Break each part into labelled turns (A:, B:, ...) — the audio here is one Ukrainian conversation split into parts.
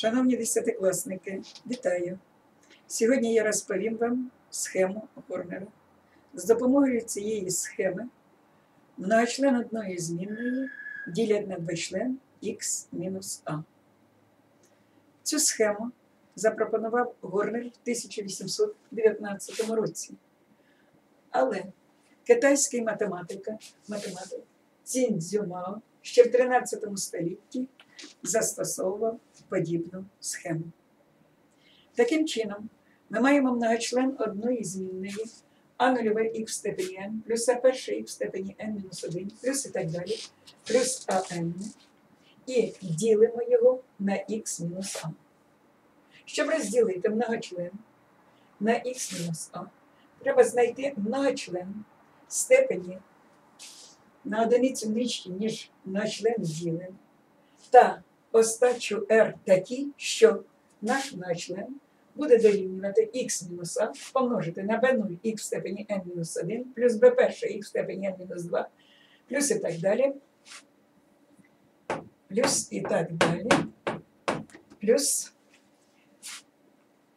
A: Шановні десятикласники, вітаю! Сьогодні я розповім вам схему Горнера. З допомогою цієї схеми многочлен одної змінної ділять на двочлен х мінус а. Цю схему запропонував Горнер в 1819 році. Але китайський математика, математик Цін Цзюмао ще в 13 столітті застосовував подібну схему. Таким чином, ми маємо многочлен одної змінної а нульове х в степені n плюс а перше х в степені n мінус 1 плюс і так далі, плюс ан і ділимо його на х мінус а. Щоб розділити многочлен на х мінус а, треба знайти многочлен степені на одиницю нижче, ніж многочлен ділен, та остачу r такі, що наш многочлен буде дорівнювати х мінус а помножити на b0 х в степені n мінус 1 плюс b перше х в степені n мінус 2 плюс і так далі, плюс і так далі, плюс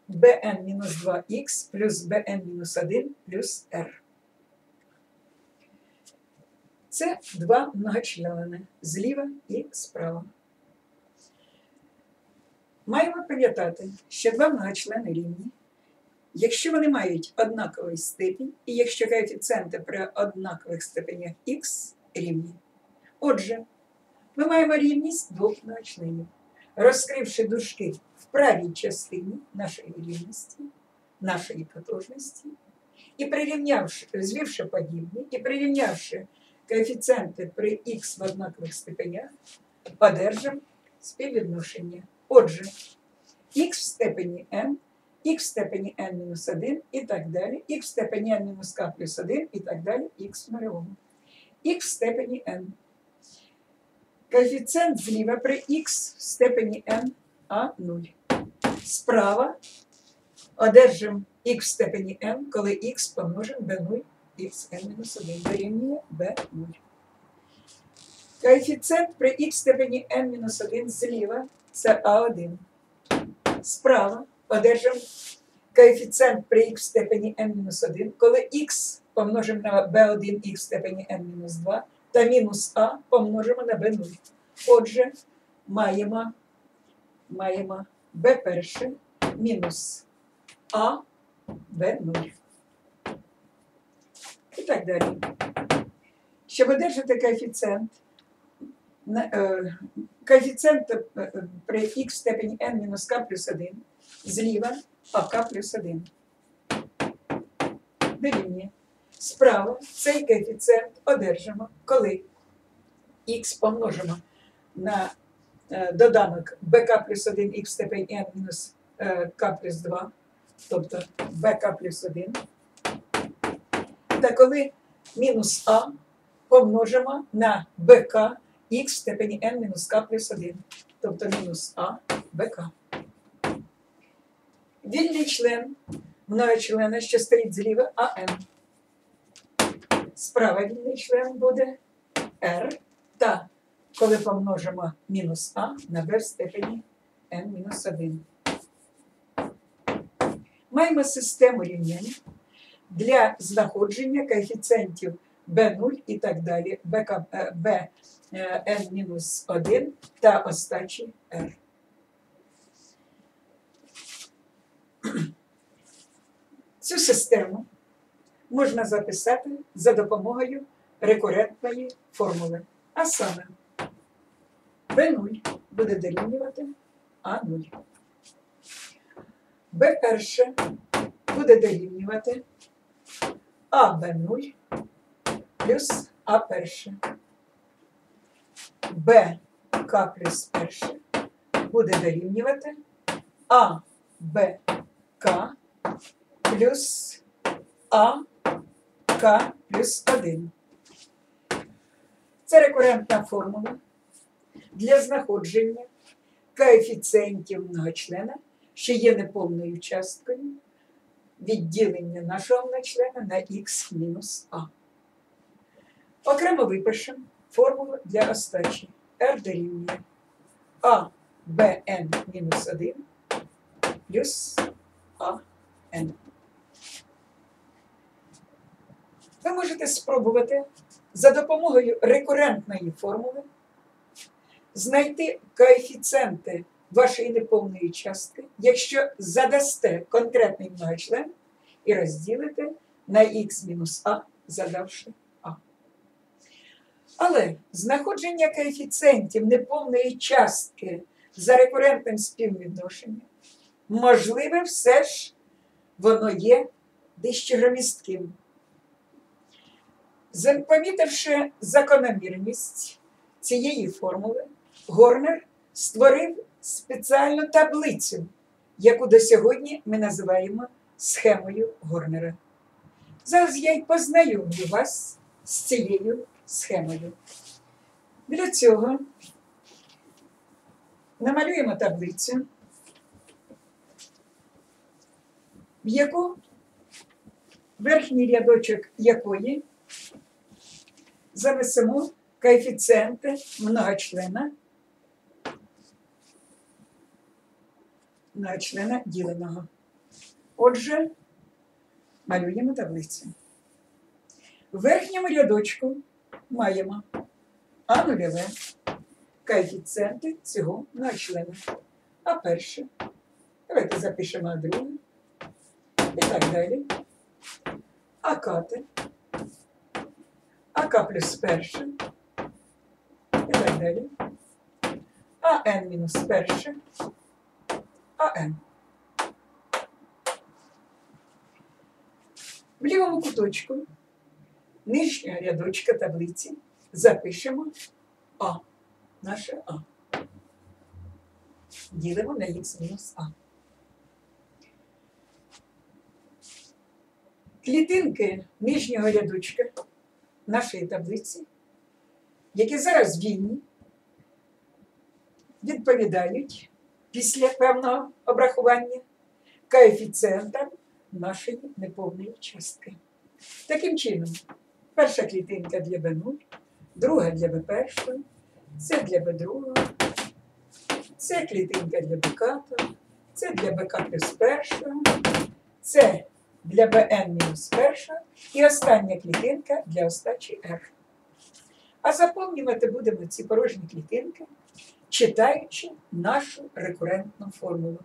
A: bn мінус 2х плюс bn мінус 1 плюс r. Це два многочлени зліва і справа. Маємо пам'ятати, що два многочлени рівні, якщо вони мають однаковий степінь, і якщо коефіцієнти при однакових степенях х рівні. Отже, ми маємо рівність двох многочленів, розкривши дужки в правій частині нашої рівності, нашої потужності, і прирівнявши, звівши подібні, і прирівнявши коефіцієнти при х в однакових степенях, одержимо співвідношення. Отже, х в степені n, х в степені n мінус 1 і так далі, х в степені n мінус k плюс 1 і так далі, х в нульовому. х в степені n. Коефіцієнт зліва при х в степені n а 0. Справа одержимо х в степені n, коли х помножимо b0 х n мінус 1 дорівнює b0. Коефіцієнт при х в степені n мінус 1 зліва це А1. Справа одержимо коефіцієнт при х в степені n-1, коли х помножимо на b1х в степені n-2 та мінус а помножимо на b0. Отже, маємо, маємо b перше мінус а b0. І так далі. Щоб одержати коефіцієнт, коефіцієнт е, е, при х в степені n мінус k плюс 1 зліва ак плюс 1. Дорівнює. Справа цей коефіцієнт одержимо, коли х помножимо на е, доданок bk плюс 1 х в степені n мінус е, k плюс 2, тобто bk плюс 1. Та коли мінус а помножимо на bk х в степені n мінус k плюс 1, тобто мінус а бк. Вільний член многочлена, що стоїть зліва АН. Справа вільний член буде R, та коли помножимо мінус А на b в степені n мінус 1. Маємо систему рівнянь для знаходження коефіцієнтів b0 і так далі, bk, е, b n-1 та остачі r. Цю систему можна записати за допомогою рекурентної формули. А саме b0 буде дорівнювати А0. b перше буде дорівнювати АБ0 плюс А перше. БК плюс перше буде дорівнювати БК плюс А К плюс 1. Це рекурентна формула для знаходження коефіцієнтів многочлена, що є неповною часткою відділення нашого многочлена на х мінус а. Окремо випишемо формулу для остачі. R дорівнює А мінус 1 плюс an. Ви можете спробувати за допомогою рекурентної формули знайти коефіцієнти вашої неповної частки, якщо задасте конкретний многочлен і розділите на х мінус а, задавши. Але знаходження коефіцієнтів неповної частки за рекурентним співвідношенням можливе все ж воно є дещо громістким. Помітивши закономірність цієї формули, Горнер створив спеціальну таблицю, яку до сьогодні ми називаємо схемою Горнера. Зараз я й познайомлю вас з цією схемою. Для цього намалюємо таблицю, в яку верхній рядочок якої занесемо коефіцієнти многочлена многочлена діленого. Отже, малюємо таблицю. В верхньому рядочку маємо А нульове коефіцієнти цього многочлена. А перше. Давайте запишемо А друге. І так далі. А кати. АК плюс перше. І так далі. АН мінус перше. АН. В лівому куточку нижнього рядочка таблиці запишемо А. Наше А. Ділимо на х мінус А. Клітинки нижнього рядочка нашої таблиці, які зараз вільні, відповідають після певного обрахування коефіцієнтам нашої неповної частки. Таким чином, перша клітинка для B0, друга для B1, це для B2, це клітинка для БК, це для БК плюс першого, це для БН мінус першого і остання клітинка для остачі R. А заповнювати будемо ці порожні клітинки, читаючи нашу рекурентну формулу.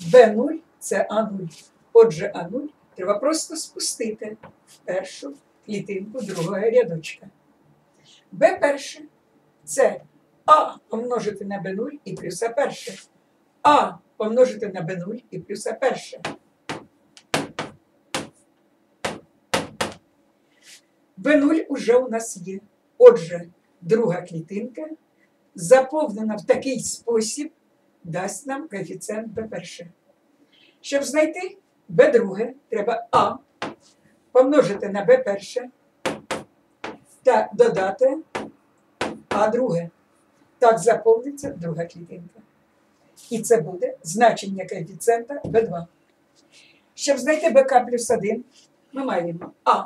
A: B0 це А0. Отже, А0 треба просто спустити в першу клітинку другого рядочка. Б перше це А помножити на Б0 і плюс А перше. А помножити на Б0 і плюс А перше. Б0 уже у нас є. Отже, друга клітинка заповнена в такий спосіб, дасть нам коефіцієнт Б1. Щоб знайти Б2, треба А помножити на Б1 та додати А2. Так заповниться друга клітинка. І це буде значення коефіцієнта Б2. Щоб знайти БК плюс 1, ми маємо А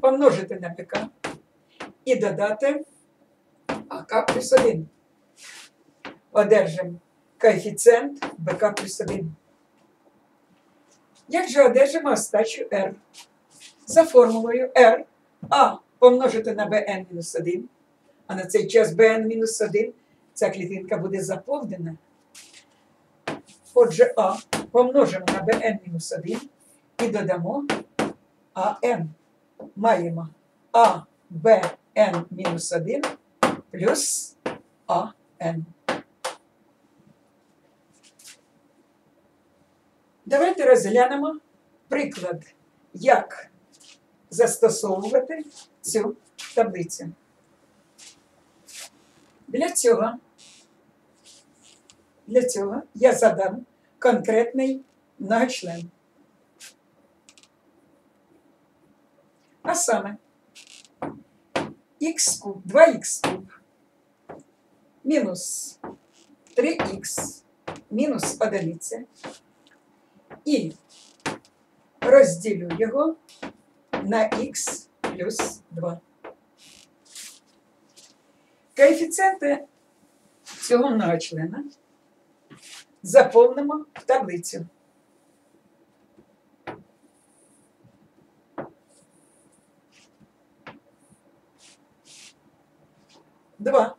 A: помножити на БК і додати АК плюс 1. Одержимо коефіцієнт БК плюс 1. Як же одержимо остачу R? За формулою R А помножити на Bn-1, а на цей час Bn-1 ця клітинка буде заповнена. Отже, А помножимо на Bn-1 і додамо АН. Маємо А Bn-1 плюс АН. Давайте розглянемо приклад, як застосовувати цю таблицю. Для цього, для цього я задам конкретний многочлен. А саме х куб, 2х куб мінус 3х мінус одиниця і розділю його на х плюс 2. Коефіцієнти цього многочлена заповнимо в таблицю. Два.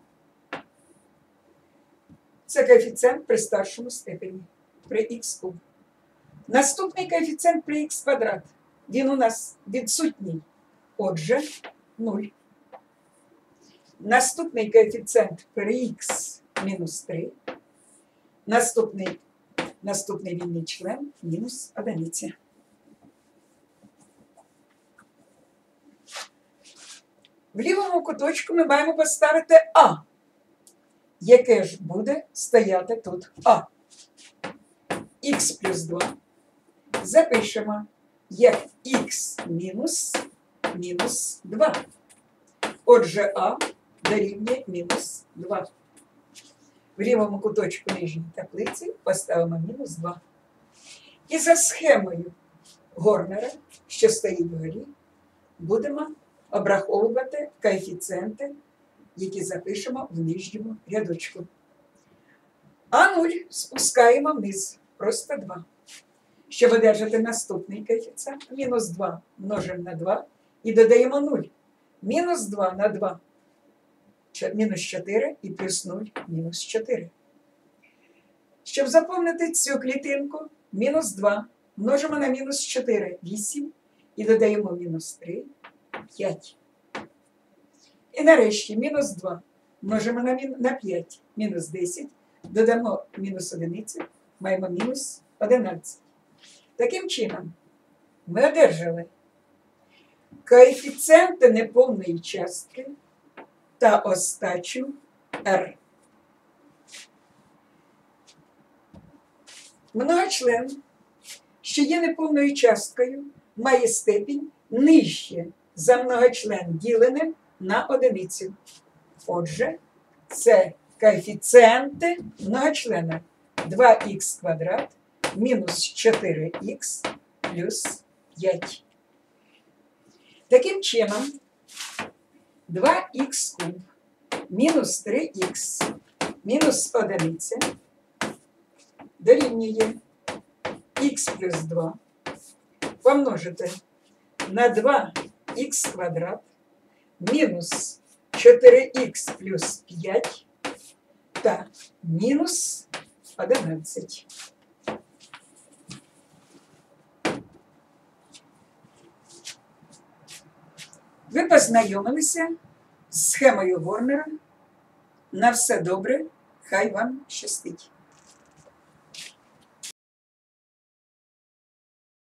A: Це коефіцієнт при старшому степені, при х куб. Наступний коефіцієнт при х квадрат. Він у нас відсутній. Отже, 0. Наступний коефіцієнт при х мінус 3. Наступний, наступний вільний член мінус одиниця. В лівому куточку ми маємо поставити А. Яке ж буде стояти тут А? Х плюс 2. Запишемо як х мінус мінус 2. Отже, А дорівнює мінус 2. В лівому куточку нижньої таблиці поставимо мінус 2. І за схемою Горнера, що стоїть вгорі, будемо обраховувати коефіцієнти, які запишемо в нижньому рядочку. А0 спускаємо вниз, просто 2. Щоб одержати наступний коефіцієнт, мінус 2 множимо на 2 і додаємо 0. Мінус 2 на 2 мінус 4 і плюс 0 мінус 4. Щоб заповнити цю клітинку, мінус 2 множимо на мінус 4 8 і додаємо мінус 3 5. І нарешті мінус 2 множимо на, на 5 мінус 10, додамо мінус 1, маємо мінус 11. Таким чином, ми одержали коефіцієнти неповної частки та остачу R. Многочлен, що є неповною часткою, має степінь нижче за многочлен ділене на одиницю. Отже, це коефіцієнти многочлена 2х квадрат мінус 4х плюс 5. Таким чином, 2х куб мінус 3х мінус 1 дорівнює х плюс 2 помножити на 2х квадрат мінус 4х плюс 5 та мінус 11. Ви познайомилися з схемою Горнера. На все добре, хай вам щастить.